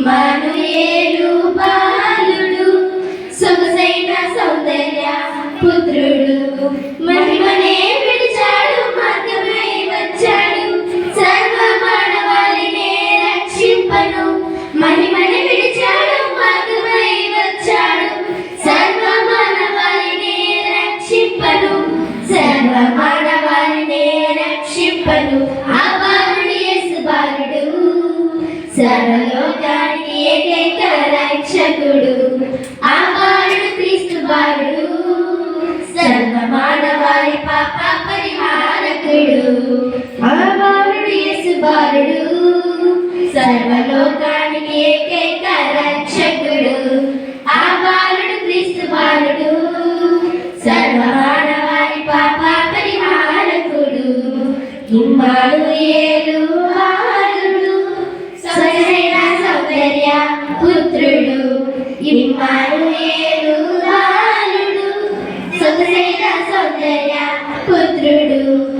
ఇమ్మానుయేలు బాలుడు సొగసైన సౌందర్య పుత్రుడు. మహిమనే విడిచాడు మార్గమై వచ్చాడు. సర్వ మానవాళినే రక్షింపను. మహిమని విడిచాడు మార్గమై వచ్చాడు. సర్వ మానవాళినే రక్షింపను. సర్వ మానవాళినే రక్షింపను. ఆ బాలుడు యేసు బాలుడు. సర్వ పరిహారకుడు ఆ బాలుడు యేసు బాలుడు. సర్వలోకానికి ఏకైక రక్షకుడు. ఆ బాలుడు క్రీస్తు బాలుడు. సర్వ మానవాళి పాప పరిహారకుడు ఇమ్మానుయేలు బాలుడు. సొగసైన సౌందర్య పుత్రుడు. ఇమ్మానుయేలు బాలుడు. సొగసైన సౌందర్య పుత్రుడు.